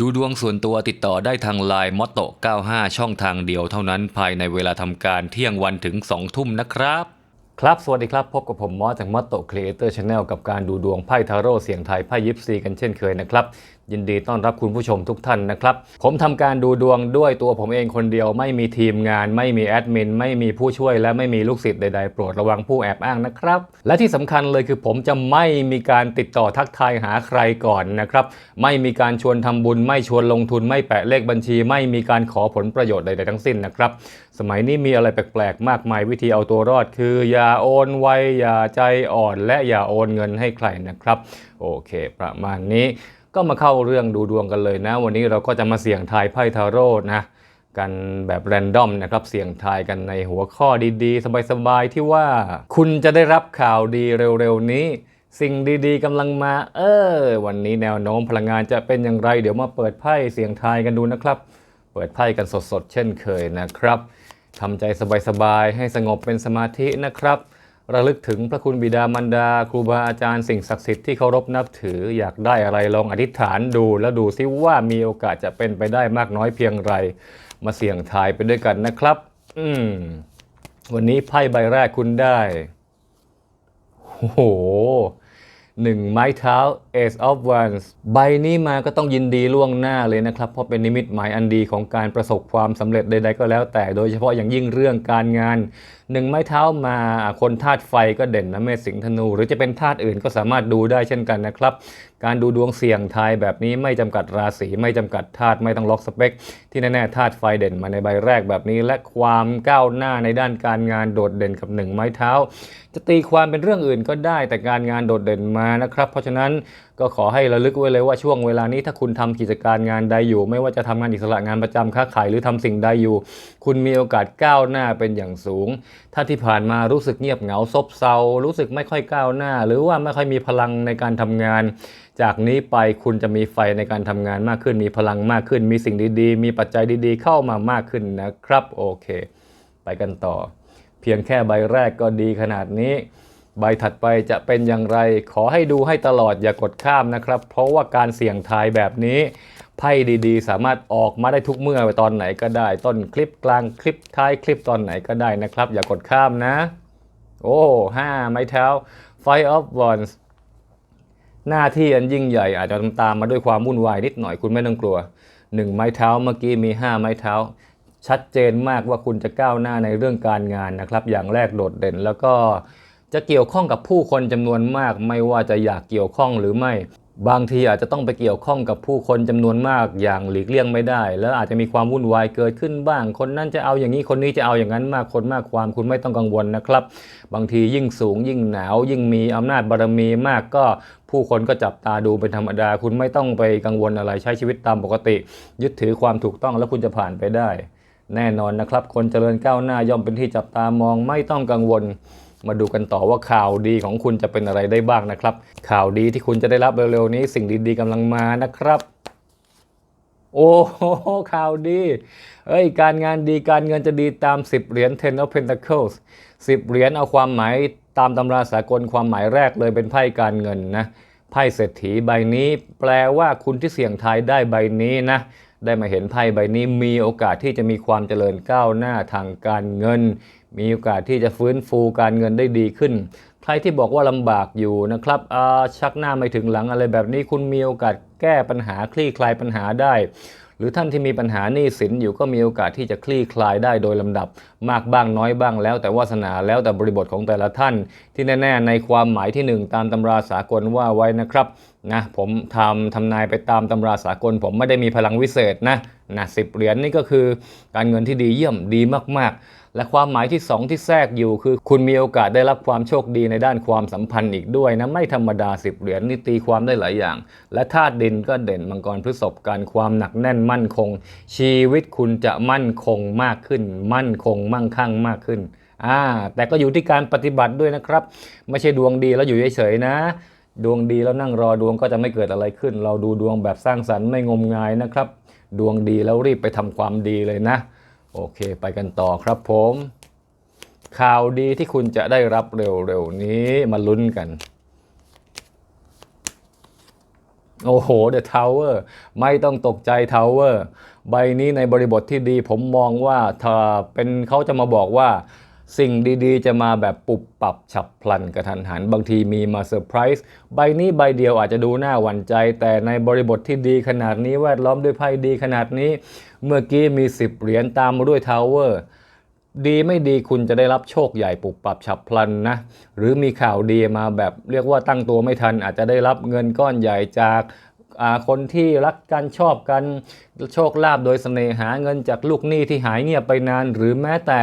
ดูดวงส่วนตัวติดต่อได้ทางไลน์มอตโต95 ช่องทางเดียวเท่านั้นภายในเวลาทำการเที่ยงวันถึง 2 ทุ่มนะครับ ครับสวัสดีครับพบกับผมมอสจากมอตโตครีเอเตอร์ชาแนลกับการดูดวงไพ่ทาโร่เสียงไทยไพ่ยิปซีกันเช่นเคยนะครับยินดีต้อนรับคุณผู้ชมทุกท่านนะครับ ผมทำการดูดวงด้วยตัวผมเองคนเดียวไม่มีทีมงาน ไม่มีแอดมินไม่มีผู้ช่วยและไม่มีลูกศิษย์ใดๆ โปรดระวังผู้แอบอ้างนะครับ และที่สำคัญเลยคือผมจะไม่มีการติดต่อทักทายหาใครก่อนนะครับไม่มีการชวนทำบุญ ไม่ชวนลงทุนไม่แปะเลขบัญชี ไม่มีการขอผลประโยชน์ใดๆทั้งสิ้นนะครับสมัยนี้มีอะไรแปลกๆมากมายวิธีเอาตัวรอด คืออย่าโอนไวอย่าใจอ่อน และอย่าโอนเงินให้ใครนะครับ โอเค ประมาณนี้ ก็มาเข้าเรื่องดูดวงกันเลยนะ วันนี้เราก็จะมาเสี่ยงทายไพ่ทาโร่นะกันแบบแรนดอมนะครับเสี่ยงทายกันในหัวข้อดีๆ สบายๆที่ว่า คุณจะได้รับข่าวดีเร็วๆนี้ สิ่งดีๆกำลังมา เออ วันนี้แนวโน้มพลังงานจะเป็นอย่างไร เดี๋ยวมาเปิดไพ่เสี่ยงทายกันดูนะครับ เปิดไพ่กันสดๆ เช่นเคยนะครับทำใจสบายๆให้สงบเป็นสมาธินะครับ ระลึกถึงพระคุณบิดามารดา ครูบาอาจารย์สิ่งศักดิ์สิทธิ์ที่เคารพนับถืออยากได้อะไรลองอธิษฐานดู แล้วดูซิว่ามีโอกาสจะเป็นไปได้มากน้อยเพียงไร มาเสี่ยงทายไปด้วยกันนะครับ อืม วันนี้ไพ่ใบแรกคุณได้โอ้โหหนึ่งไม้เท้า Ace of Wands ใบนี้มาก็ต้องยินดีล่วงหน้าเลยนะครับ เพราะเป็นนิมิตหมายอันดีของการประสบความสำเร็จใดๆก็แล้วแต่โดยเฉพาะอย่างยิ่งเรื่องการงานหนึ่งไม้เท้ามาคนธาตุไฟก็เด่นนะเมษสิงธนู หรือจะเป็นธาตุอื่นก็สามารถดูได้เช่นกันนะครับ การดูดวงเสี่ยงทายแบบนี้ไม่จำกัดราศีไม่จำกัดธาตุไม่ต้องล็อกสเปค ที่แน่ๆธาตุไฟเด่นมาในใบแรกแบบนี้ และความก้าวหน้าในด้านการงานโดดเด่นกับหนึ่งไม้เท้า จะตีความเป็นเรื่องอื่นก็ได้แต่การงานโดดเด่นมานะครับ เพราะฉะนั้นก็ขอให้ระลึกไว้เลยว่าช่วงเวลานี้ถ้าคุณทำกิจการงานใดอยู่ ไม่ว่าจะทำงานอิสระงานประจำค้าขายหรือทำสิ่งใดอยู่ คุณมีโอกาสก้าวหน้าเป็นอย่างสูง ถ้าที่ผ่านมารู้สึกเงียบเหงาซบเซา รู้สึกไม่ค่อยก้าวหน้า หรือว่าไม่ค่อยมีพลังในการทำงาน จากนี้ไปคุณจะมีไฟในการทำงานมากขึ้น มีพลังมากขึ้น มีสิ่งดีๆ มีปัจจัยดีๆ เข้ามามากขึ้นนะครับ โอเค ไปกันต่อ เพียงแค่ใบแรกก็ดีขนาดนี้ ใบถัดไปจะเป็นอย่างไร ขอให้ดูให้ตลอดอย่ากดข้ามนะครับ เพราะว่าการเสี่ยงทายแบบนี้ ไพ่ดีๆ สามารถออกมาได้ทุกเมื่อตอนไหนก็ได้ ต้นคลิปกลางคลิปท้ายคลิปตอนไหนก็ได้นะครับ อย่ากดข้ามนะ โอ้ห้าไม้เท้า Five of Wands หน้าที่อันยิ่งใหญ่อาจจะตามมาด้วยความวุ่นวายนิดหน่อยคุณไม่ต้องกลัวหนึ่งไม้เท้าเมื่อกี้มี 5 ไม้เท้า ชัดเจนมากว่าคุณจะก้าวหน้าในเรื่องการงานนะครับ อย่างแรกโดดเด่นแล้วก็ จะเกี่ยวข้องกับผู้คนจำนวนมาก ไม่ว่าจะอยากเกี่ยวข้องหรือไม่ บางทีอาจจะต้องไปเกี่ยวข้องกับผู้คนจำนวนมากอย่างหลีกเลี่ยงไม่ได้ แล้วอาจจะมีความวุ่นวายเกิดขึ้นบ้าง คนนั้นจะเอาอย่างนี้คนนี้จะเอาอย่างนั้นมากคนมากความคุณไม่ต้องกังวลนะครับ บางทียิ่งสูง ยิ่งหนาว ยิ่งมีอำนาจบารมีมากก็ผู้คนก็จับตาดูเป็นธรรมดา คุณไม่ต้องไปกังวลอะไรใช้ชีวิตตามปกติ ยึดถือความถูกต้องแล้วคุณจะผ่านไปได้ แน่นอนนะครับ คนเจริญก้าวหน้าย่อมเป็นที่จับตามองไม่ต้องกังวล มาดูกันต่อว่าข่าวดีของคุณจะเป็นอะไรได้บ้างนะครับ ข่าวดีที่คุณจะได้รับเร็วๆนี้ สิ่งดีๆกำลังมานะครับ โอ้โหข่าวดีเอ้ยการงานดีการเงินจะดีตาม 10 เหรียญ Ten of Pentacles 10 เหรียญเอาความหมายตามตำราสากลความหมายแรกเลยเป็นไพ่การเงินนะไพ่เศรษฐีใบนี้ แปลว่าคุณที่เสี่ยงทายได้ใบนี้นะได้มาเห็นไพ่ใบนี้มีโอกาสที่จะมีความเจริญก้าวหน้าทางการเงิน มีโอกาสที่จะฟื้นฟูการเงินได้ดีขึ้น ใครที่บอกว่าลำบากอยู่นะครับอ่าชักหน้าไม่ถึงหลังอะไรแบบนี้คุณมีโอกาสแก้ปัญหาคลี่คลายปัญหาได้ หรือท่านที่มีปัญหาหนี้สินอยู่ก็มีโอกาสที่จะคลี่คลายได้โดยลำดับ มากบ้างน้อยบ้างแล้ว แต่วาสนาแล้วแต่บริบทของแต่ละท่าน ที่แน่ ๆ ในความหมายที่หนึ่งตามตำราสากลว่าไว้นะครับนะผมทำทำนายไปตามตำราสากล ผมไม่ได้มีพลังวิเศษนะนะสิบเหรียญนี่ก็คือการเงินที่ดีเยี่ยมดีมากๆ และความหมายที่สองที่แทรกอยู่คือ คุณมีโอกาสได้รับความโชคดีในด้านความสัมพันธ์อีกด้วยนะ ไม่ธรรมดาสิบเหรียญนี่ตีความได้หลายอย่าง และธาตุดินก็เด่นมังกรพฤษภการความหนักแน่นมั่นคง ชีวิตคุณจะมั่นคงมากขึ้น มั่นคงมั่งคั่งมากขึ้นอ่าแต่ก็อยู่ที่การปฏิบัติด้วยนะครับ ไม่ใช่ดวงดีแล้วอยู่เฉยๆนะดวงดีแล้วนั่งรอดวงก็จะไม่เกิดอะไรขึ้น เราดูดวงแบบสร้างสรรค์ไม่งมงายนะครับ ดวงดีแล้วรีบไปทำความดีเลยนะ โอเค ไปกันต่อครับผม ข่าวดีที่คุณจะได้รับเร็วๆนี้มาลุ้นกันโอ้โห The Tower ไม่ต้องตกใจ Tower ใบนี้ในบริบทที่ดีผมมองว่าถ้าเป็นเขาจะมาบอกว่า สิ่งดีๆ จะมาแบบปุบปับฉับพลันกระทันหัน บางทีมีมาเซอร์ไพรส์ใบนี้ใบเดียวอาจจะดูน่าหวั่นใจ แต่ในบริบทที่ดีขนาดนี้แวดล้อมด้วยไพ่ดีขนาดนี้ เมื่อกี้มี 10 เหรียญตามมาด้วย Tower ดีไม่ดีคุณจะได้รับโชคใหญ่ปุบปับฉับพลันนะ หรือมีข่าวดีมาแบบเรียกว่าตั้งตัวไม่ทัน อาจจะได้รับเงินก้อนใหญ่จากคนที่รักกันชอบกันโชคลาภโดยเสน่หาเงินจากลูกหนี้ที่หายเงียบไปนาน หรือแม้แต่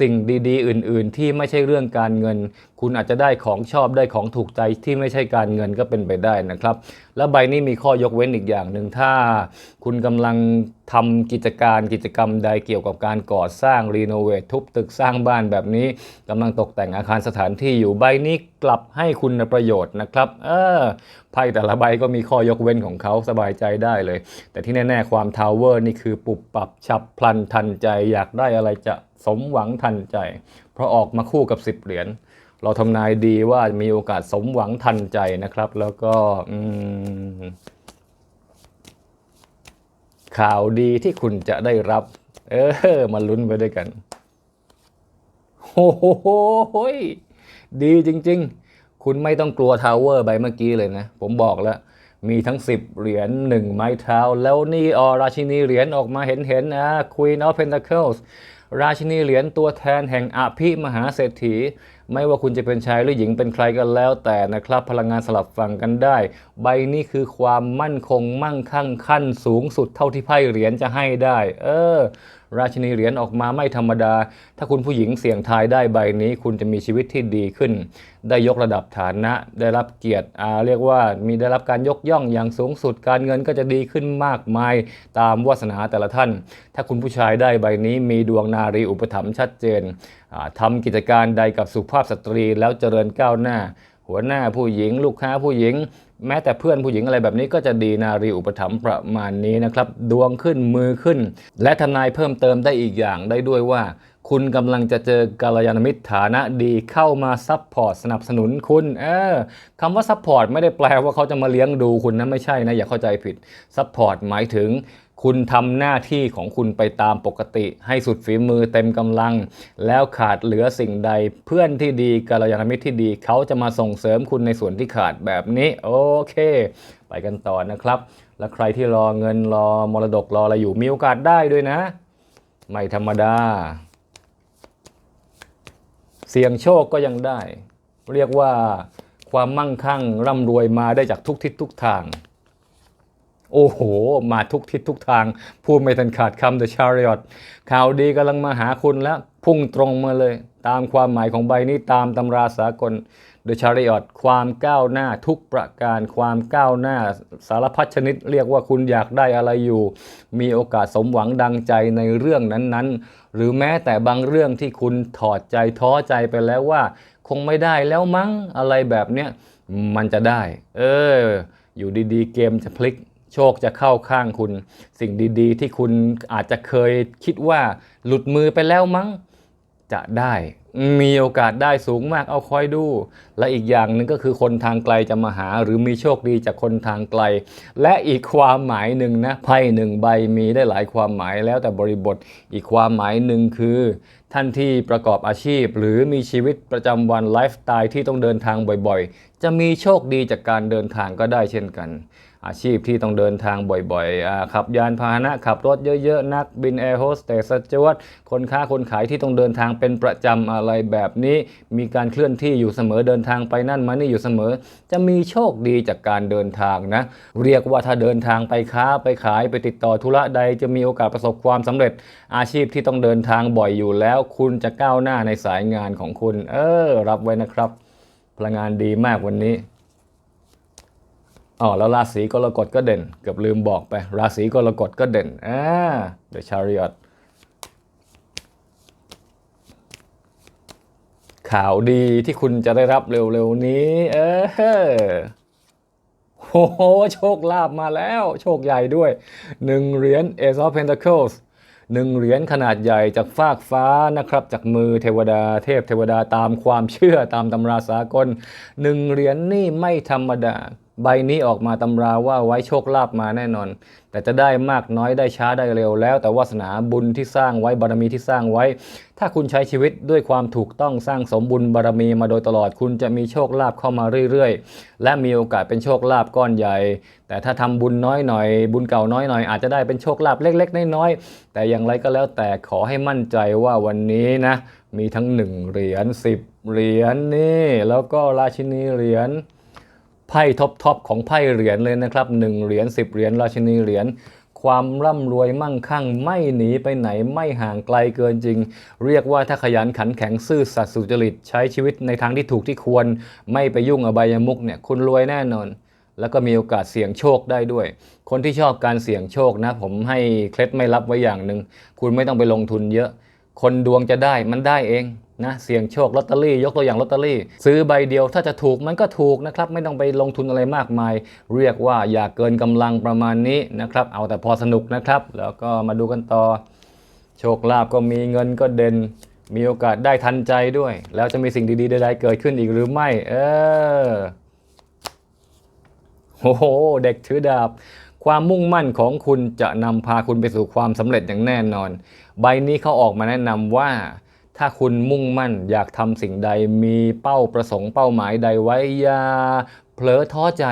สิ่งดีๆ อื่น ๆ ที่ไม่ใช่เรื่องการเงิน คุณอาจจะได้ของชอบได้ของถูกใจที่ไม่ใช่การเงินก็เป็นไปได้นะครับ และใบนี้มีข้อยกเว้นอีกอย่างหนึ่งถ้า คุณกำลังทำกิจการกิจกรรมใดเกี่ยวกับการก่อสร้างรีโนเวททุบตึกสร้างบ้านแบบนี้กำลังตกแต่งอาคารสถานที่อยู่ใบนี้กลับให้คุณประโยชน์นะครับ เออไพ่แต่ละใบก็มีข้อยกเว้นของเขาสบายใจได้เลย แต่ที่แน่ ๆ ความทาวเวอร์นี่คือปุบปับฉับพลันทันใจอยากได้อะไรจะ สมหวังทันใจ เพราะออกมาคู่กับ 10 เหรียญเราทำนายดีว่ามีโอกาสสมหวังทันใจนะครับ แล้วก็ข่าวดีที่คุณจะได้รับ เออมาลุ้นไปด้วยกันโอ้โหยดีจริง ๆ คุณไม่ต้องกลัวทาวเวอร์ใบเมื่อกี้เลยนะ ผมบอกแล้ว มีทั้ง 10 เหรียญ1ไม้เท้า แล้วนี่ออราชินีเหรียญออกมาเห็นเห็นๆนะ Queen of Pentacles ราชินีเหรียญตัวแทนแห่งอภิมหาเศรษฐี ไม่ว่าคุณจะเป็นชายหรือหญิงเป็นใครก็แล้วแต่นะครับ พลังงานสลับฝั่งกันได้ ใบนี้คือความมั่นคงมั่งคั่งขั้นสูงสุดเท่าที่ไพ่เหรียญจะให้ได้ เออ ราชินีเหรียญออกมาไม่ธรรมดา ถ้าคุณผู้หญิงเสี่ยงทายได้ใบนี้ คุณจะมีชีวิตที่ดีขึ้น ได้ยกระดับฐานะ ได้รับเกียรติอาเรียกว่ามีได้รับการยกย่องอย่างสูงสุด การเงินก็จะดีขึ้นมากมาย ตามวาสนาแต่ละท่าน ถ้าคุณผู้ชายได้ใบนี้ มีดวงนารีอุปถัมภ์ชัดเจนอ่าทำกิจการใดกับสุภาพสตรีแล้วเจริญก้าวหน้า หัวหน้าผู้หญิง ลูกค้าผู้หญิง แม้แต่เพื่อนผู้หญิงอะไรแบบนี้ก็จะดีนารีอุปถัมภ์ประมาณนี้นะครับ ดวงขึ้นมือขึ้น และทนายเพิ่มเติมได้อีกอย่างได้ด้วยว่า คุณกำลังจะเจอกัลยาณมิตรฐานะดีเข้ามาซัพพอร์ตสนับสนุนคุณเออคำว่าซัพพอร์ตไม่ได้แปลว่าเขาจะมาเลี้ยงดูคุณนะไม่ใช่นะ อย่าเข้าใจผิดซัพพอร์ตหมายถึงคุณทำหน้าที่ของคุณไปตามปกติ ให้สุดฝีมือเต็มกำลัง แล้วขาดเหลือสิ่งใด เพื่อนที่ดีกัลยาณมิตรที่ดี เขาจะมาส่งเสริมคุณในส่วนที่ขาดแบบนี้ โอเค ไปกันต่อนะครับ และใครที่รอเงินรอมรดกรออะไรอยู่มีโอกาสได้ด้วยนะ ไม่ธรรมดา เสี่ยงโชคก็ยังได้ เรียกว่าความมั่งคั่งร่ำรวยมาได้จากทุกทิศทุกทางโอ้โห มาทุกทิศทุกทาง พูดไม่ทันขาดคำ The Chariot ข่าวดีกำลังมาหาคุณแล้ว พุ่งตรงมาเลย ตามความหมายของใบนี้ตามตำราสากล The Chariot ความก้าวหน้าทุกประการความก้าวหน้าสารพัดชนิดเรียกว่าคุณอยากได้อะไรอยู่ มีโอกาสสมหวังดังใจในเรื่องนั้นๆ หรือแม้แต่บางเรื่องที่คุณถอดใจท้อใจไปแล้วว่า คงไม่ได้แล้วมั้งอะไรแบบเนี้ยมันจะได้ เออ อยู่ดีๆ เกมจะพลิกโชคจะเข้าข้างคุณ สิ่งดีๆ ที่คุณอาจจะเคยคิดว่าหลุดมือไปแล้วมั้ง จะได้มีโอกาสได้สูงมากเอาคอยดู และอีกอย่างหนึ่งก็คือคนทางไกลจะมาหาหรือมีโชคดีจากคนทางไกล และอีกความหมายหนึ่งนะไพ่หนึ่งใบมีได้หลายความหมายแล้วแต่บริบทอีกความหมายหนึ่งคือ ท่านที่ประกอบอาชีพ หรือมีชีวิตประจำวันไลฟ์สไตล์ที่ต้องเดินทางบ่อยๆ จะมีโชคดีจากการเดินทางก็ได้เช่นกัน อาชีพที่ต้องเดินทางบ่อยๆ ขับยานพาหนะ ขับรถเยอะๆ นักบินแอร์โฮสเตสจวตคนค้าคนขายที่ต้องเดินทางเป็นประจำอะไรแบบนี้ มีการเคลื่อนที่อยู่เสมอเดินทางไปนั่นมานี่อยู่เสมอ จะมีโชคดีจากการเดินทางนะ เรียกว่าถ้าเดินทางไปค้าไปขายไปติดต่อธุระใดจะมีโอกาสประสบความสำเร็จ อาชีพที่ต้องเดินทางบ่อยอยู่แล้ว คุณจะก้าวหน้าในสายงานของคุณ เออ รับไว้นะครับ พลังงานดีมากวันนี้ อ๋อแล้วราศีกรกฎก็เด่น เกือบลืมบอกไป ราศีกรกฎก็เด่นอ่า The Chariot ข่าวดีที่คุณจะได้รับเร็วๆนี้ เออโอ้โหโชคลาภมาแล้ว โชคใหญ่ด้วยหนึ่งเหรียญ Ace of Pentacles หนึ่งเหรียญขนาดใหญ่จากฟากฟ้านะครับ จากมือเทวดาเทพเทวดาตามความเชื่อตามตำราสากลหนึ่งเหรียญนี่ไม่ธรรมดา ใบนี้ออกมาตำราว่าไว้โชคลาภมาแน่นอน แต่จะได้มากน้อยได้ช้าได้เร็วแล้ว แต่วาสนาบุญที่สร้างไว้บารมีที่สร้างไว้ ถ้าคุณใช้ชีวิตด้วยความถูกต้องสร้างสมบุญบารมีมาโดยตลอดคุณจะมีโชคลาภเข้ามาเรื่อยๆ และมีโอกาสเป็นโชคลาภก้อนใหญ่ แต่ถ้าทำบุญน้อยหน่อย บุญเก่าน้อยหน่อยอาจจะได้เป็นโชคลาภเล็กๆน้อยๆแต่อย่างไรก็แล้วแต่ขอให้มั่นใจว่าวันนี้นะมีทั้ง1เหรียญ10 เหรียญนี่แล้วก็ราชินีเหรียญ ไพ่ท็อปทอปของไพ่เหรียญเลยนะครับ1เหรียญ10เหรียญราชินีเหรียญความร่ำรวยมั่งคั่งไม่หนีไปไหนไม่ห่างไกลเกินจริง เรียกว่าถ้าขยันขันแข็งซื่อสัตย์สุจริต ใช้ชีวิตในทางที่ถูกที่ควร ไม่ไปยุ่งอบายมุกเนี่ยคุณรวยแน่นอน แล้วก็มีโอกาสเสี่ยงโชคได้ด้วย คนที่ชอบการเสี่ยงโชคนะ ผมให้เคล็ดไม่ลับไว้อย่างหนึ่งคุณไม่ต้องไปลงทุนเยอะ คนดวงจะได้มันได้เอง นะเสี่ยงโชคลอตเตอรี่ยกตัวอย่างลอตเตอรี่ ซื้อใบเดียวถ้าจะถูกมันก็ถูกนะครับไม่ต้องไปลงทุนอะไรมากมาย เรียกว่าอย่าเกินกำลังประมาณนี้นะครับเอาแต่พอสนุกนะครับ แล้วก็มาดูกันต่อ โชคลาภก็มีเงินก็เด่นมีโอกาสได้ทันใจด้วย แล้วจะมีสิ่งดีๆใดๆเกิดขึ้นอีกหรือไม่ เออโอ้โห เด็กถือดาบ ความมุ่งมั่นของคุณจะนำพาคุณไปสู่ความสำเร็จอย่างแน่นอน ใบนี้เขาออกมาแนะนำว่า ถ้าคุณมุ่งมั่นอยากทำสิ่งใดมีเป้าประสงค์เป้าหมายใดไว้อย่าเผลอท้อใจ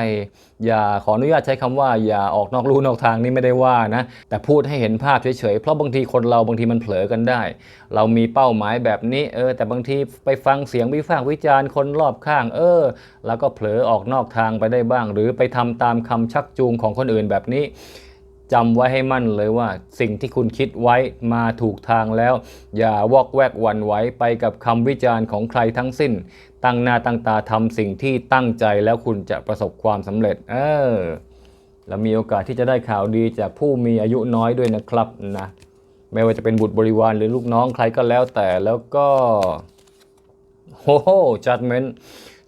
อย่าขออนุญาตใช้คำว่า อย่าออกนอกลู่นอกทางนี่ไม่ได้ว่านะ แต่พูดให้เห็นภาพเฉยๆ เพราะบางทีคนเราบางทีมันเผลอกันได้ เรามีเป้าหมายแบบนี้เออแต่บางทีไปฟังเสียงวิพากษ์วิจารณ์คนรอบข้าง เออ แล้วก็เผลอออกนอกทางไปได้บ้าง หรือไปทำตามคำชักจูงของคนอื่นแบบนี้ จำไว้ให้มั่นเลยว่า สิ่งที่คุณคิดไว้มาถูกทางแล้ว อย่าวอกแวกหวันไหวไปกับคำวิจารณ์ของใครทั้งสิ้น ตั้งหน้าตั้งตาทำสิ่งที่ตั้งใจแล้วคุณจะประสบความสำเร็จ เออแล้วมีโอกาสที่จะได้ข่าวดีจากผู้มีอายุน้อยด้วยนะครับนะไม่ว่าจะเป็นบุตรบริวารหรือลูกน้องใครก็แล้วแต่แล้วก็โอ้โหจัดเมน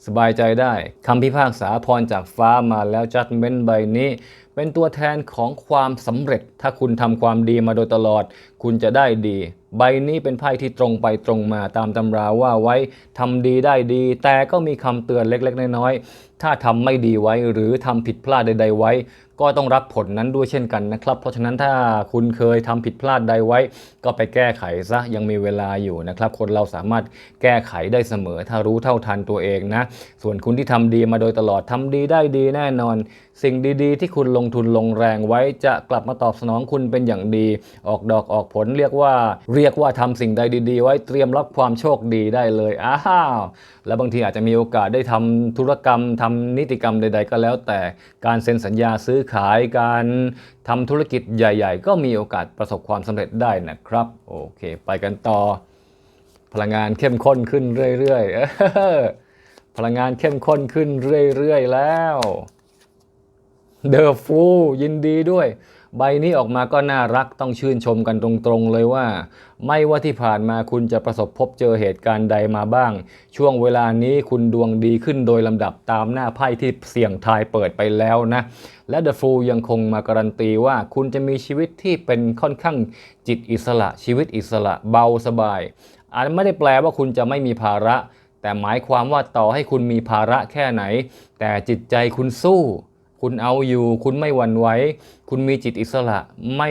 สบายใจได้คำพิพากษาพรจากฟ้ามาแล้วจัดเมนใบนี้ เป็นตัวแทนของความสำเร็จ ถ้าคุณทำความดีมาโดยตลอด คุณจะได้ดี ใบนี้เป็นไพ่ที่ตรงไปตรงมาตามตำราว่าไว้ทำดีได้ดี แต่ก็มีคำเตือนเล็กๆ น้อยๆ ถ้าทำไม่ดีไว้หรือทำผิดพลาดใด ๆ ไว้ ก็ต้องรับผลนั้นด้วยเช่นกันนะครับ เพราะฉะนั้นถ้าคุณเคยทำผิดพลาดใดไว้ ก็ไปแก้ไขซะยังมีเวลาอยู่นะครับ คนเราสามารถแก้ไขได้เสมอ ถ้ารู้เท่าทันตัวเองนะ ส่วนคุณที่ทำดีมาโดยตลอดทำดีได้ดีแน่นอนสิ่งดีๆ ที่คุณลงทุนลงแรงไว้จะกลับมาตอบสนองคุณเป็นอย่างดี ออกดอกออกผลเรียกว่า เรียกว่าทำสิ่งใดดีๆ ไว้เตรียมรับความโชคดีได้เลยอ้าวแล้วบางทีอาจจะมีโอกาสได้ทำธุรกรรมทำนิติกรรมใด ๆ ก็แล้วแต่การเซ็นสัญญาซื้อขายการทำธุรกิจใหญ่ ๆ ก็มีโอกาสประสบความสำเร็จได้นะครับ โอเค ไปกันต่อ พลังงานเข้มข้นขึ้นเรื่อยๆพลังงานเข้มข้นขึ้นเรื่อยๆแล้ว เดอะฟูยินดีด้วย ใบนี้ออกมาก็น่ารักต้องชื่นชมกันตรงๆเลยว่า ไม่ว่าที่ผ่านมาคุณจะประสบพบเจอเหตุการณ์ใดมาบ้าง ช่วงเวลานี้คุณดวงดีขึ้นโดยลำดับตามหน้าไพ่ที่เสี่ยงทายเปิดไปแล้วนะ และเดอะฟูยังคงมาการันตีว่าคุณจะมีชีวิตที่เป็นค่อนข้างจิตอิสระ ชีวิตอิสระเบาสบายอาจไม่ได้แปลว่าคุณจะไม่มีภาระ แต่หมายความว่าต่อให้คุณมีภาระแค่ไหน แต่จิตใจคุณสู้ คุณเอาอยู่ คุณไม่หวั่นไหวคุณมีจิตอิสระ ไม่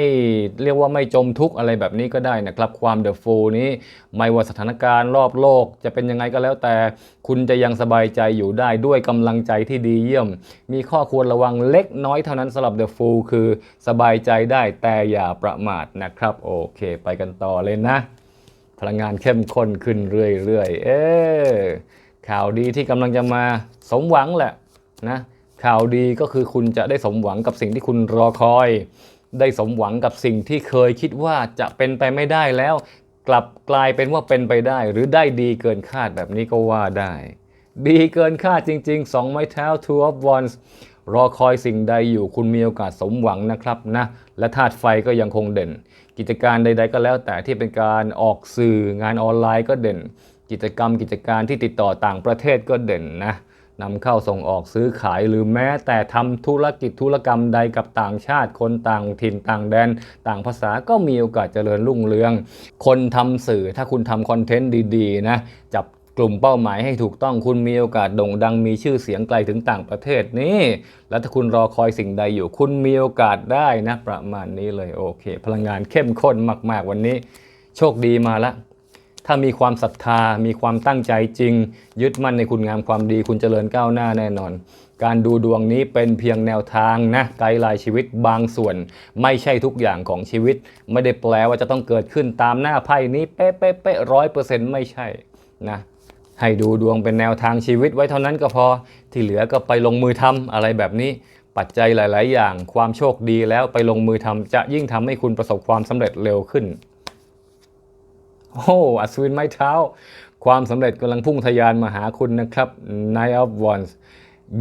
เรียกว่าไม่จมทุกข์อะไรแบบนี้ก็ได้นะครับ ความเดอะโฟนี้ ไม่ว่าสถานการณ์รอบโลกจะเป็นยังไงก็แล้วแต่ คุณจะยังสบายใจอยู่ได้ด้วยกำลังใจที่ดีเยี่ยม มีข้อควรระวังเล็กน้อยเท่านั้นสำหรับเดอะฟูคือสบายใจได้แต่อย่าประมาทนะครับ โอเค ไปกันต่อเลยนะ พลังงานเข้มข้นขึ้นเรื่อยๆ เออข่าวดีที่กำลังจะมาสมหวังแหละนะ ข่าวดีก็คือคุณจะได้สมหวังกับสิ่งที่คุณรอคอย ได้สมหวังกับสิ่งที่เคยคิดว่าจะเป็นไปไม่ได้แล้ว กลับกลายเป็นว่าเป็นไปได้ หรือได้ดีเกินคาดแบบนี้ก็ว่าได้ ดีเกินคาดจริง ๆ 2 ไม้เท้า two of wands รอคอยสิ่งใดอยู่คุณมีโอกาสสมหวังนะครับนะและธาตุไฟก็ยังคงเด่น กิจการใด ๆ ก็แล้วแต่ที่เป็นการออกสื่องานออนไลน์ก็เด่น กิจกรรมกิจการที่ติดต่อต่างประเทศก็เด่นนะ นำเข้าส่งออกซื้อขายหรือแม้แต่ทำธุรกิจธุรกรรมใดกับต่างชาติ คนต่างถิ่นต่างแดน ต่างภาษาก็มีโอกาสเจริญรุ่งเรือง คนทำสื่อถ้าคุณทำคอนเทนต์ดีๆนะจับกลุ่มเป้าหมายให้ถูกต้องคุณมีโอกาสโด่งดังมีชื่อเสียงไกลถึงต่างประเทศนี่ แล้วถ้าคุณรอคอยสิ่งใดอยู่ คุณมีโอกาสได้นะประมาณนี้เลยโอเค พลังงานเข้มข้นมาก ๆ วันนี้ โชคดีมาละ ถ้ามีความศรัทธา มีความตั้งใจจริง ยึดมั่นในคุณงามความดีคุณเจริญก้าวหน้าแน่นอน การดูดวงนี้เป็นเพียงแนวทางนะไกด์ไลน์ชีวิตบางส่วน ไม่ใช่ทุกอย่างของชีวิต ไม่ได้แปลว่าจะต้องเกิดขึ้นตามหน้าไพ่นี้เป๊ะเป๊ะเป๊ะร้อยเปอร์เซ็นต์ไม่ใช่นะให้ดูดวงเป็นแนวทางชีวิตไว้เท่านั้นก็พอ ที่เหลือก็ไปลงมือทำอะไรแบบนี้ ปัจจัยหลาย ๆ อย่าง ความโชคดีแล้วไปลงมือทำจะยิ่งทำให้คุณประสบความสำเร็จเร็วขึ้น โอ้อัศวินไม้เท้า ความสำเร็จกำลังพุ่งทะยานมาหาคุณนะครับ Night of Wands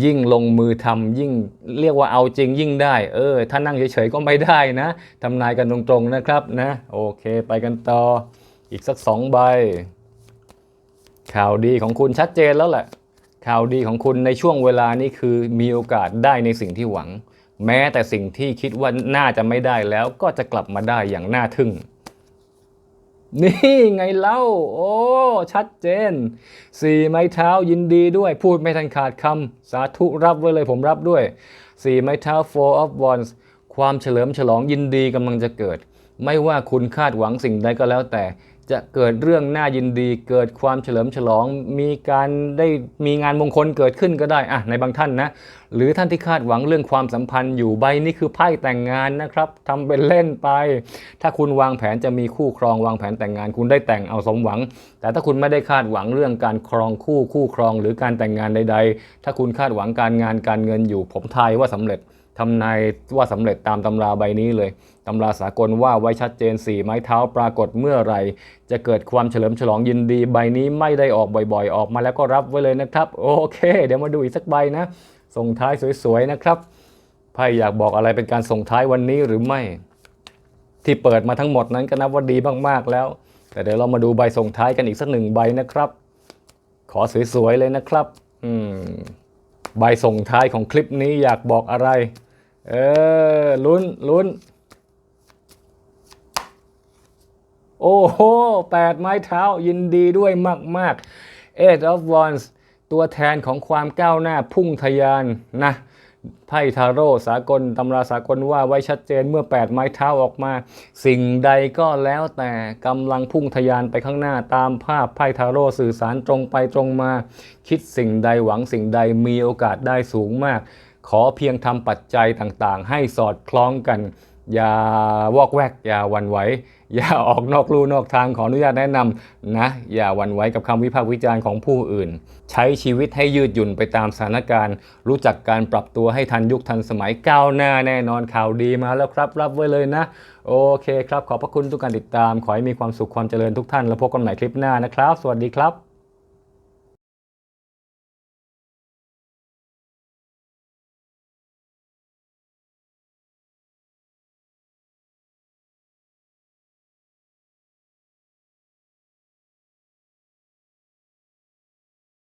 ยิ่งลงมือทำยิ่งเรียกว่าเอาจริงยิ่งได้ เออ ถ้านั่งเฉยๆก็ไม่ได้นะทำนายกันตรงๆนะครับนะ โอเค ไปกันต่อ อีกสักสองใบ ข่าวดีของคุณชัดเจนแล้วแหละ ข่าวดีของคุณในช่วงเวลานี้คือมีโอกาสได้ในสิ่งที่หวัง แม้แต่สิ่งที่คิดว่าน่าจะไม่ได้แล้วก็จะกลับมาได้อย่างน่าทึ่ง นี่ไงเล่า โอ้ ชัดเจน สี่ไม้เท้ายินดีด้วย พูดไม่ทันขาดคำ สาธุรับไว้เลยผมรับด้วย สี่ไม้เท้า four of wands ความเฉลิมฉลองยินดีกำลังจะเกิด ไม่ว่าคุณคาดหวังสิ่งใดก็แล้วแต่ จะเกิดเรื่องน่ายินดี เกิดความเฉลิมฉลอง มีการได้มีงานมงคลเกิดขึ้นก็ได้อะในบางท่านนะ หรือท่านที่คาดหวังเรื่องความสัมพันธ์อยู่ใบนี้คือไพ่แต่งงานนะครับทำเป็นเล่นไป ถ้าคุณวางแผนจะมีคู่ครองวางแผนแต่งงาน คุณได้แต่งเอาสมหวัง แต่ถ้าคุณไม่ได้คาดหวังเรื่องการครองคู่คู่ครอง หรือการแต่งงานใด ๆ ถ้าคุณคาดหวังการงานการเงินอยู่ผมทายว่าสำเร็จ ทำนายว่าสำเร็จตามตำราใบนี้เลยตำราสากลว่าไว้ชัดเจนสี่ไม้เท้าปรากฏเมื่อไหรจะเกิดความเฉลิมฉลองยินดีใบนี้ไม่ได้ออกบ่อยๆ ออกมาแล้วก็รับไว้เลยนะครับ โอเค เดี๋ยวมาดูอีกสักใบนะ ส่งท้ายสวยๆนะครับไพ่อยากบอกอะไรเป็นการส่งท้ายวันนี้หรือไม่ ที่เปิดมาทั้งหมดนั้นก็นับว่าดีมากๆแล้ว แต่เดี๋ยวเรามาดูใบส่งท้ายกันอีกสักหนึ่งใบนะครับ ขอสวยๆเลยนะครับ อืมใบส่งท้ายของคลิปนี้อยากบอกอะไร เออ ลุ้นลุ้น โอ้โหแปดไม้เท้ายินดีด้วยมาก ๆ Eight of Wands ตัวแทนของความก้าวหน้าพุ่งทะยานนะไพ่ทาโร่สากลตำราสากลว่าไว้ชัดเจนเมื่อ 8 ไม้เท้าออกมา สิ่งใดก็แล้วแต่กำลังพุ่งทะยานไปข้างหน้าตามภาพไพ่ทาโร่สื่อสารตรงไปตรงมา คิดสิ่งใดหวังสิ่งใดมีโอกาสได้สูงมาก ขอเพียงทำปัจจัยต่างๆ ให้สอดคล้องกัน อย่าวอกแวก อย่าวันไหว อย่าออกนอกลู่นอกทางขออนุญาตแนะนำนะ อย่าวันไหวกับคำวิพากษ์วิจารณ์ของผู้อื่น ใช้ชีวิตให้ยืดหยุ่นไปตามสถานการณ์ รู้จักการปรับตัวให้ทันยุคทันสมัยก้าวหน้าแน่นอนข่าวดีมาแล้วครับ รับไว้เลยนะ โอเคครับ ขอบพระคุณทุกการติดตาม ขอให้มีความสุขความเจริญทุกท่าน แล้วพบกันใหม่คลิปหน้านะครับ สวัสดีครับ